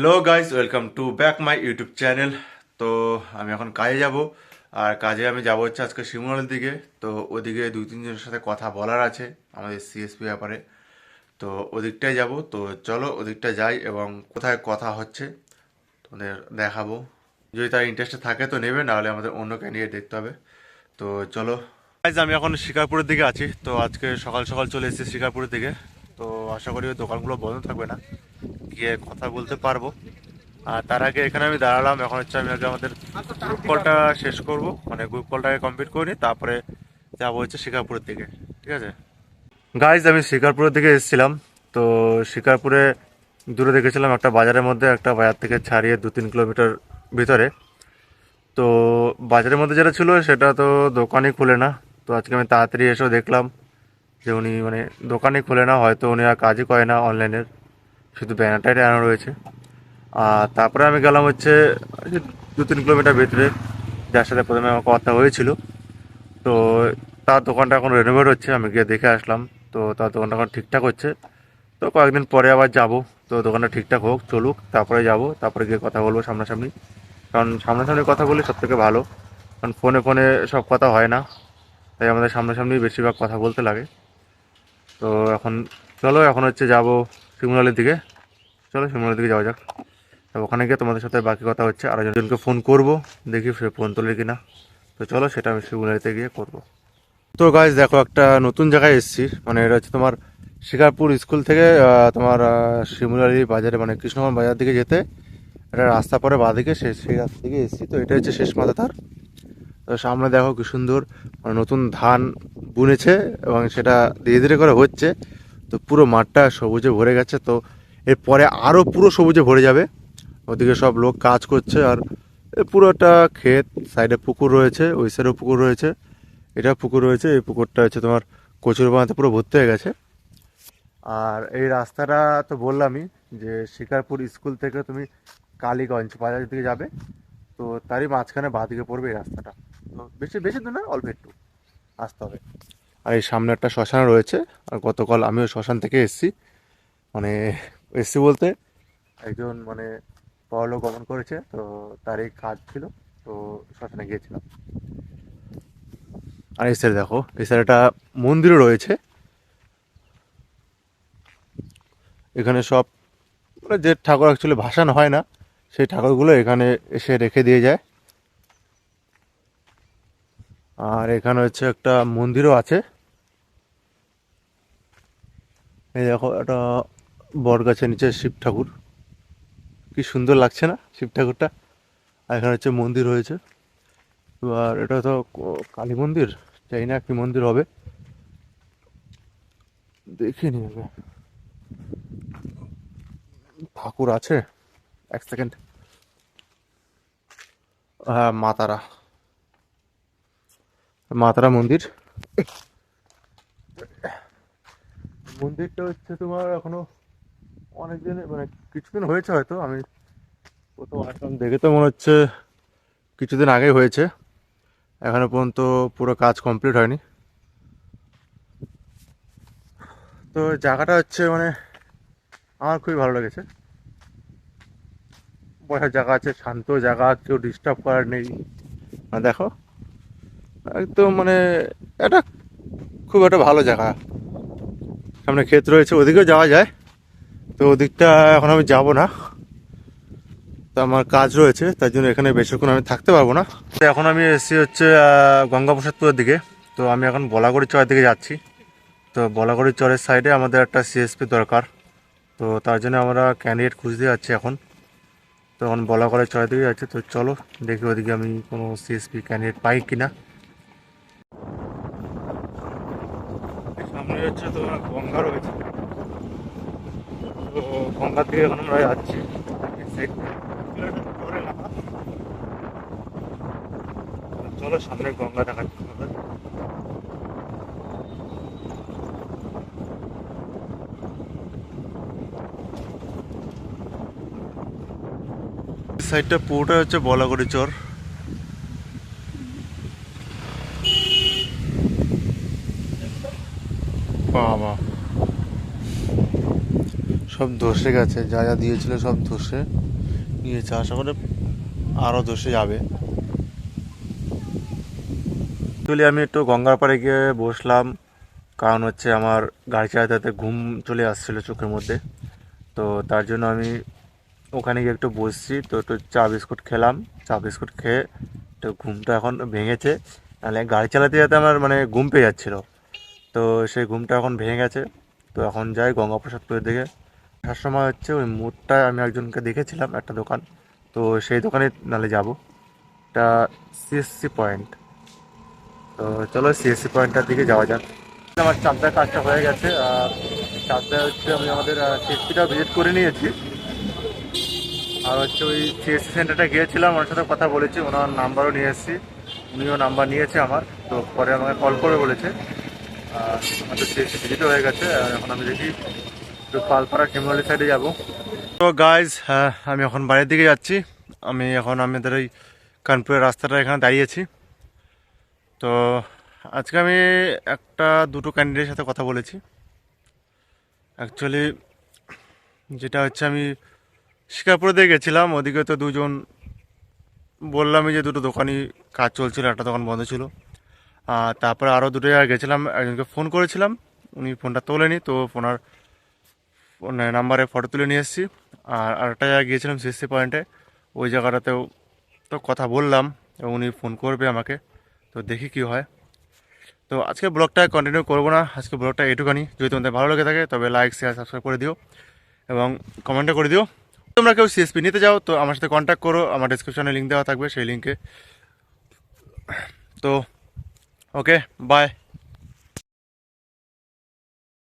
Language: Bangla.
Hello guys welcome to back my YouTube channel তো আমি এখন কাজে যাব আর কাজে আমি যাব হচ্ছে আজকে শিমুলের দিকে। তো ওদিকে দুই তিনজনের সাথে কথা বলার আছে আমাদের সিএসপি ব্যাপারে। তো ওদিকটায় যাব তো চলো ওদিকটা যাই এবং কোথায় কথা হচ্ছে তোমাদের দেখাবো। যদি তার ইন্টারেস্টে থাকে তো নেবে নাহলে আমাদের অন্য ক্যান্ডিডেট দেখতে হবে। তো চলো। Guys, আমি এখন শিকারপুরের দিকে আছি। তো আজকে সকাল সকাল চলে এসেছি শিকারপুরের দিকে। তো আশা করি দোকানগুলো বন্ধ থাকবে না। গিয়ে কথা বলতে পারব। আর তার আগে এখানে আমি দাঁড়ালাম। এখন হচ্ছে আমি আগে আমাদের গ্রুপ কলটা শেষ করব। মানে গ্রুপ কলটাকে কমপ্লিট করে তারপরে যাব হচ্ছে শিকারপুরের দিকে। ঠিক আছে? গাইজ আমি শিকারপুরের দিকে এসেছিলাম। তো শিকারপুরে দূরে দেখেছিলাম একটা বাজারের মধ্যে, একটা বাজার থেকে ছাড়িয়ে দু তিন কিলোমিটার ভিতরে। তো বাজারের মধ্যে যেটা ছিল, সেটা তো দোকানই খুলে না। তো আজকে আমি তাড়াতাড়ি এসেও দেখলাম যে উনি মানে দোকানই খুলে না, হয়তো উনি আর কাজই করে না অনলাইনের শুধু ব্যানারটাই টানানো রয়েছে। আর তারপরে আমি গেলাম হচ্ছে দু তিন কিলোমিটার ভিতরে, যার সাথে প্রথমে আমার কথা হয়েছিল। তো তার দোকানটা এখন রেনোভেট হচ্ছে, আমি গিয়ে দেখে আসলাম। তো তার দোকানটা এখন ঠিকঠাক হচ্ছে। তো কয়েকদিন পরে আবার যাব। তো দোকানটা ঠিকঠাক হোক, চলুক, তারপরে যাব, তারপরে গিয়ে কথা বলব সামনাসামনি। কারণ সামনাসামনি কথা বলি সব থেকে ভালো। কারণ ফোনে ফোনে সব কথা হয় না, তাই আমাদের সামনাসামনি বেশিরভাগ কথা বলতে লাগে। তো এখন চলো, এখন হচ্ছে যাব শিমুলালের দিকে। চলো শিমুলার দিকে যাওয়া যাক। ওখানে গিয়ে তোমাদের সাথে বাকি কথা হচ্ছে। আর একজনকে ফোন করব, দেখি সে ফোন তোলে কিনা। তো চলো সেটা আমি শিমুলারিতে গিয়ে করব। তো গাইজ দেখো একটা নতুন জায়গায় এসেছি। মানে এটা হচ্ছে তোমার শিকারপুর স্কুল থেকে তোমার শিমুলারি বাজারে মানে কৃষ্ণগঞ্জ বাজার দিকে যেতে। একটা রাস্তা পরে বাঁদিকে, সে, সেই রাস্তা থেকে এসেছি। তো এটা হচ্ছে শেষ মাথা তার। তো সামনে দেখো কি সুন্দর মানে নতুন ধান বুনেছে এবং সেটা ধীরে ধীরে করে হচ্ছে। তো পুরো মাঠটা সবুজে ভরে গেছে, তো এরপরে আরও পুরো সবুজে ভরে যাবে। ওদিকে সব লোক কাজ করছে আর পুরোটা ক্ষেত, সাইডে পুকুর রয়েছে, ওই সাইডেও পুকুর রয়েছে। এটা পুকুর রয়েছে, এই পুকুরটা হচ্ছে তোমার কচুর বানাতে পুরো ভর্তি হয়ে গেছে। আর এই রাস্তাটা তো বললামই যে শিকারপুর স্কুল থেকে তুমি কালীগঞ্জ বাজার দিকে যাবে, তো তারই মাঝখানে বাঁদিকে পড়বে এই রাস্তাটা। তো বেশি বেশি দূর না, অল্প একটু। আসতে হবে। আর এই সামনে একটা শ্মশান রয়েছে, আর গতকাল আমিও শ্মশান থেকে এসেছি। মানে এসছি বলতে একজন মানে পরলো গমন করেছে, তো তারই কাজ ছিল, তো শ্মশানে গিয়েছিলাম। আর এই সাইডে দেখো, এই সাইডে একটা মন্দিরও রয়েছে। এখানে সব মানে যে ঠাকুর অ্যাকচুয়ালি ভাসান হয় না, সেই ঠাকুরগুলো এখানে এসে রেখে দিয়ে যায়। আর এখানে হচ্ছে একটা মন্দিরও আছে। এই দেখো, একটা বট গাছের নিচে শিব ঠাকুর। কি সুন্দর লাগছে না শিব ঠাকুরটা? আর এখানে হচ্ছে মন্দির হয়েছে। আর এটা তো কালী মন্দির? জানি না কি মন্দির হবে। দেখিনি আগে। ঠাকুর আছে। এক সেকেন্ড। হ্যাঁ মাতারা মাতারা মন্দির। মন্দিরটা হচ্ছে তোমার এখনও অনেকদিন মানে কিছুদিন হয়েছে হয়তো, আমি প্রথম আসলাম দেখে তো মনে হচ্ছে কিছুদিন আগেই হয়েছে। এখনও পর্যন্ত পুরো কাজ কমপ্লিট হয়নি। তো জায়গাটা হচ্ছে মানে আমার খুবই ভালো লেগেছে। বসার জায়গা আছে, শান্ত জায়গা, কেউ ডিস্টার্ব করার নেই। দেখো একদম মানে এটা খুব একটা ভালো জায়গা। সামনে ক্ষেত রয়েছে, ওদিকেও যাওয়া যায়। তো ওদিকটা এখন আমি যাব না। তো আমার কাজ রয়েছে তাই জন্য এখানে বেশিক্ষণ আমি থাকতে পারব না। তো এখন আমি এসেছি হচ্ছে গঙ্গাপ্রসাদপুরের দিকে। তো আমি এখন বলাগড়ি চরের দিকে যাচ্ছি। তো বলাগড়ি চরের সাইডে আমাদের একটা সিএসপি দরকার। তো তার জন্য আমরা ক্যান্ডিডেট খুঁজতে যাচ্ছি এখন। তো এখন বলাগড়ের চরের দিকে যাচ্ছি। তো চলো, দেখি ওদিকে আমি কোনো সিএসপি ক্যান্ডিডেট পাই কিনা। হচ্ছে তোমার গঙ্গা রয়েছে। তো গঙ্গার দিকে এখন আমরা যাচ্ছি। চলো, সামনে গঙ্গা দেখাচ্ছি সাইডটা পুরোটা হচ্ছে বলাগড়ি চর। সব ধসে গেছে, যা যা দিয়েছিল সব ধসে নিয়েছে। আশা করে আরও দোষে যাবে। অ্যাকচুয়ালি আমি একটু গঙ্গার পাড়ে গিয়ে বসলাম, কারণ হচ্ছে আমার গাড়ি চালাতে চালাতে ঘুম চলে আসছিল চোখের মধ্যে। তো তার জন্য আমি ওখানে গিয়ে একটু বসছি, তো একটু চা বিস্কুট খেলাম, চা বিস্কুট খেয়ে তো ঘুমটা এখন ভেঙেছে। নাহলে গাড়ি চালাতে যেতে আমার মানে ঘুম পেয়ে যাচ্ছিল। তো সেই ঘুমটা এখন ভেঙে গেছে। তো এখন যাই গঙ্গাপ্রসাদপুরের দিকে। আসার সময় হচ্ছে ওই মোড়টা আমি একজনকে দেখেছিলাম একটা দোকান। তো সেই দোকানে নালে যাব। এটা সিএসসি পয়েন্ট তো চলো সিএসসি পয়েন্টটার দিকে যাওয়া যাক। আমার চাকদার কাজটা হয়ে গেছে। আর চাকদা হচ্ছে আমি আমাদের সিএসপিটা ভিজিট করে নিয়েছি। আর হচ্ছে ওই সিএসসি সেন্টারটা গিয়েছিলাম, ওনার সাথে কথা বলেছি। ওনার নাম্বারও নিয়ে এসেছি। উনিও নাম্বার নিয়েছে আমার। তো পরে আমাকে কল করে বলেছে। আর আমাদের সিএসসি ভিজিটও হয়ে গেছে। এখন আমি দেখি একটু পালপাড়া শিমলি সাইডে যাব। তো গাইজ আমি এখন বাড়ির দিকে যাচ্ছি। আমি এখন আমাদের ওই কানপুরের রাস্তাটা এখানে দাঁড়িয়েছি তো আজকে আমি একটা, দুটো ক্যান্ডিডেটের সাথে কথা বলেছি। অ্যাকচুয়ালি যেটা হচ্ছে আমি শিকারপুরে দিয়ে গেছিলাম। ওদিকে তো দুজন বললামই যে দুটো দোকানই কাজ চলছিল, একটা দোকান বন্ধ ছিল। আর তারপরে আরও দুটো জায়গায় গেছিলাম, একজনকে ফোন করেছিলাম। উনি ফোনটা তোলেনি, তো ফোনের নাম্বারে ফটো তুলে নিয়ে এসেছি। আর আরেকটা জায়গায় গিয়েছিলাম সিএসসি পয়েন্টে ওই জায়গাটাতেও তো কথা বললাম এবং উনি ফোন করবে আমাকে। তো দেখি কি হয়। তো আজকে ব্লগটা কন্টিনিউ করব না। আজকে ব্লগটা এটুখানি যদি তোমাদের ভালো লেগে থাকে তবে লাইক শেয়ার সাবস্ক্রাইব করে দিও এবং কমেন্টও করে দিও। তোমরা কেউ সিএসপি নিতে যাও তো আমার সাথে কন্ট্যাক্ট করো। আমার ডিসক্রিপশনে লিঙ্ক দেওয়া থাকবে সেই লিঙ্কে তো ওকে বাই